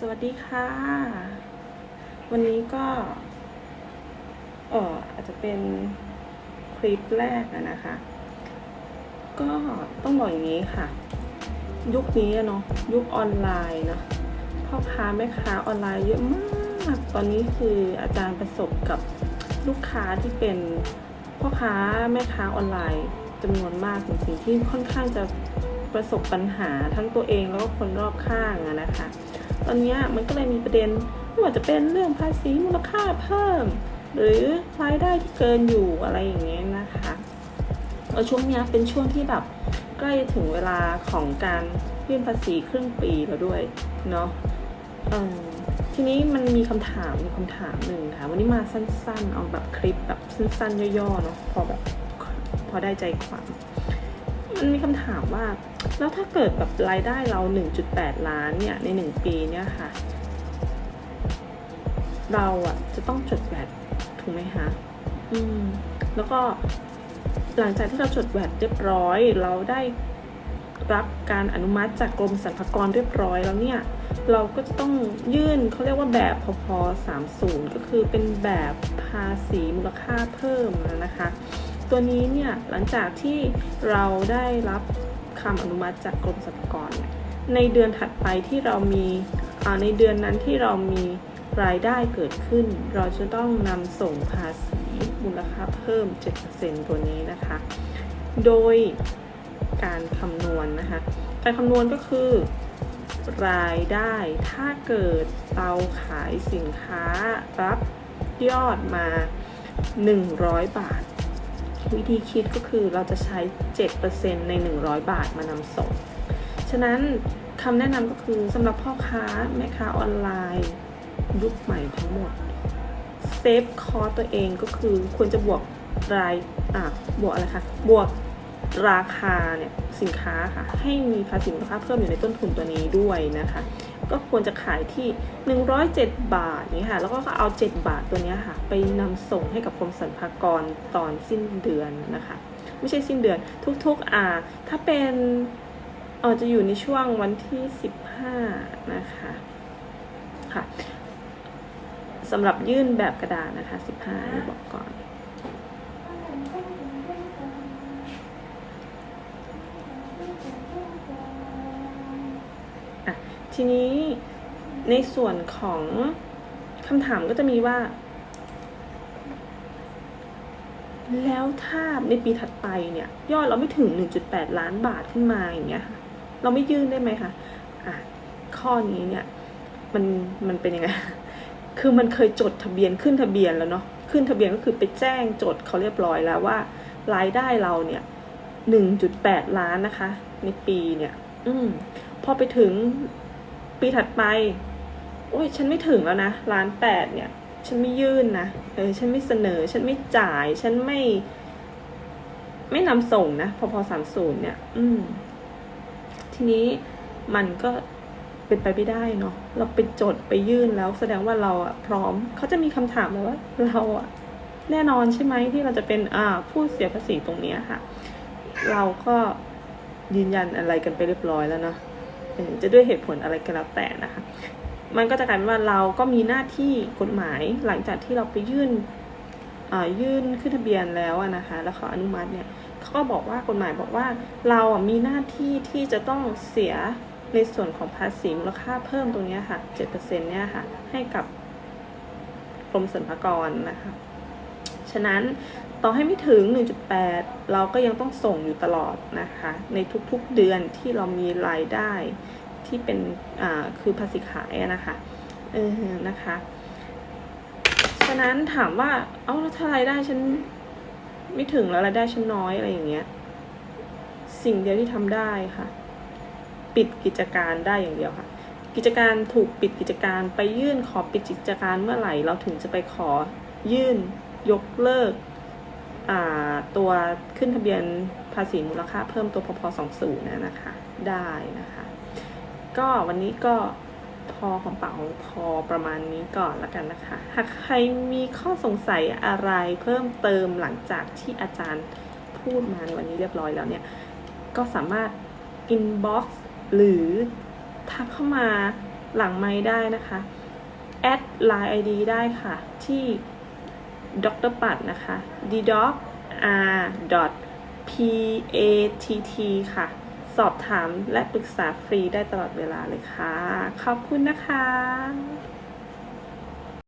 สวัสดีค่ะ วันนี้ก็ เอออาจจะเป็นคลิปแรกอะนะคะ ก็ต้องบอกอย่างนี้ค่ะ ยุคนี้เนาะยุคออนไลน์เนาะพ่อค้าแม่ค้าออนไลน์เยอะมาก ตอนนี้คืออาจารย์ประสบกับลูกค้าที่เป็นพ่อค้าแม่ค้าออนไลน์จำนวนมากจริงๆที่ค่อนข้างจะประสบปัญหาทั้งตัวเองแล้วก็คนรอบข้างอะนะคะ ตอนนี้มันก็เลยมีประเด็นไม่ว่าจะเป็นเรื่องภาษีมูลค่าเพิ่ม หรือรายได้ที่เกินอยู่อะไรอย่างเงี้ยนะคะเออช่วงเนี้ยเป็นช่วงที่แบบใกล้ถึงเวลาของการยื่นภาษีครึ่งปีแล้วด้วยเนาะทีนี้มันมีคำถามมีคำถามหนึ่งค่ะวันนี้มาสั้นๆ เอาแบบคลิปแบบสั้นๆ ย่อๆเนาะพอแบบพอได้ใจความ มันมีคำถามว่า แล้วถ้าเกิดแบบรายได้เรา 1.8 ล้านเนี่ยใน 1 ปีเนี่ยค่ะ เราอะจะต้องจดแวดถูกไหมคะอืม แล้วก็หลังจากที่เราจดแวดเรียบร้อย เราได้รับการอนุมัติจากกรมสรรพากรเรียบร้อยแล้วเนี่ย เราก็จะต้องยื่นเขาเรียกว่าแบบพพ30 ก็คือเป็นแบบภาษีมูลค่าเพิ่มนะคะ ตัวนี้เนี่ยหลังจากที่เราได้รับ คำอนุมัติจากกรมสรรพากร ในเดือนถัดไปที่เรามีในเดือนนั้นที่เรามีรายได้เกิดขึ้น เราจะต้องนำส่งภาษีมูลค่าเพิ่ม 7%ตัวนี้นะคะ โดยการคำนวณนะคะ การคำนวณก็คือ รายได้ถ้าเกิดเราขายสินค้ารับยอดมา 100 บาท วิธีคิดก็คือเราจะใช้ 7%ใน 100 บาทมานำส่ง ฉะนั้นคำแนะนำก็คือสำหรับพ่อค้าแม่ค้าออนไลน์ยุคใหม่ทั้งหมดเซฟคอร์ตัวเองก็คือควรจะบวกรายอะบวกอะไรคะบวกราคาเนี่ยสินค้าค่ะให้มีภาษีมูลค่าเพิ่มอยู่ในต้นทุนตัวนี้ด้วยนะคะ ก็ควรจะขายที่ 107 บาทนี้ค่ะ แล้วก็เอา 7 บาทตัวนี้ค่ะ ไปนำส่งให้กับกรมสรรพากรตอนสิ้นเดือนนะคะ ไม่ใช่สิ้นเดือนทุกๆอ่าถ้าเป็นเออจะอยู่ในช่วงวันที่ 15 นะคะค่ะสำหรับยื่นแบบกระดาษนะคะ 15 บอกก่อน ทีนี้ในส่วนของคำถามก็จะมีว่า แล้วถ้าในปีถัดไปเนี่ย ยอดเราไม่ถึง 1.8 ล้านบาทขึ้นมาอย่างเงี้ยค่ะเราไม่ยื่นได้ไหมคะอะข้อนี้เนี่ยมันมันเป็นยังไง คือมันเคยจดทะเบียนขึ้นทะเบียนแล้วเนาะ ขึ้นทะเบียนก็คือไปแจ้งจดเขาเรียบร้อยแล้วว่ารายได้เราเนี่ย 1.8 ล้านนะคะ ในปีเนี่ย อืมพอไปถึง ปีถัดไป โอ้ยฉันไม่ถึงแล้วนะล้านแปดเนี่ย ฉันไม่ยื่นนะเออฉันไม่เสนอ ฉันไม่จ่าย ฉันไม่ ไม่นำส่งนะพอพอสามศูนย์เนี่ย อืม ทีนี้มันก็เป็นไปไม่ได้เนาะเราไปจดไปยื่นแล้ว แสดงว่าเราอะพร้อมเขาจะมีคำถามเลยว่า เราอะแน่นอนใช่ไหมที่เราจะเป็นอ่าผู้เสียภาษีตรงนี้ค่ะ เราก็ยืนยันอะไรกันไปเรียบร้อยแล้วเนาะ จะด้วยเหตุผลอะไรก็แล้วแต่นะคะ มันก็จะกลายเป็นว่าเราก็มีหน้าที่กฎหมายหลังจากที่เราไปยื่นยื่นขึ้นทะเบียนแล้วนะคะ แล้วเขาอนุมัติเนี่ยเขาก็บอกว่ากฎหมายบอกว่าเราอะมีหน้าที่ที่จะต้องเสียในส่วนของภาษีมูลค่าเพิ่มตรงนี้ค่ะ7%เนี่ยค่ะ ให้กับกรมสรรพากรนะคะ ฉะนั้น ต่อให้ไม่ถึง 1.8 เราก็ยังต้องส่งอยู่ตลอดนะคะ ในทุกๆเดือนที่เรามีรายได้ที่เป็นอ่าคือภาษีขายนะคะเออนะคะ ฉะนั้นถามว่า เอ้าแล้วถ้ารายได้ฉันไม่ถึงแล้วรายได้ฉันน้อยอะไรอย่างเงี้ย สิ่งเดียวที่ทำได้ค่ะ ปิดกิจการได้อย่างเดียวค่ะ กิจการถูกปิดกิจการไปยื่นขอปิดกิจการเมื่อไหร่ เราถึงจะไปขอยื่นยกเลิก ตัวขึ้นทะเบียนภาษีมูลค่าเพิ่มตัวพพ20นะนะคะ ได้นะคะ ก็วันนี้ก็พอของเป๋าพอประมาณนี้ก่อนละกันนะคะ หากใครมีข้อสงสัยอะไรเพิ่มเติมหลังจากที่อาจารย์พูดมาในวันนี้เรียบร้อยแล้วเนี่ย ก็สามารถ inbox หรือทักเข้ามาหลังไม้ได้นะคะ แอด Line ID ได้ค่ะที่ ดรปัดนะคะ d d o c r p a t t ค่ะ สอบถามและปรึกษาฟรีได้ตลอดเวลาเลยค่ะ ขอบคุณนะคะ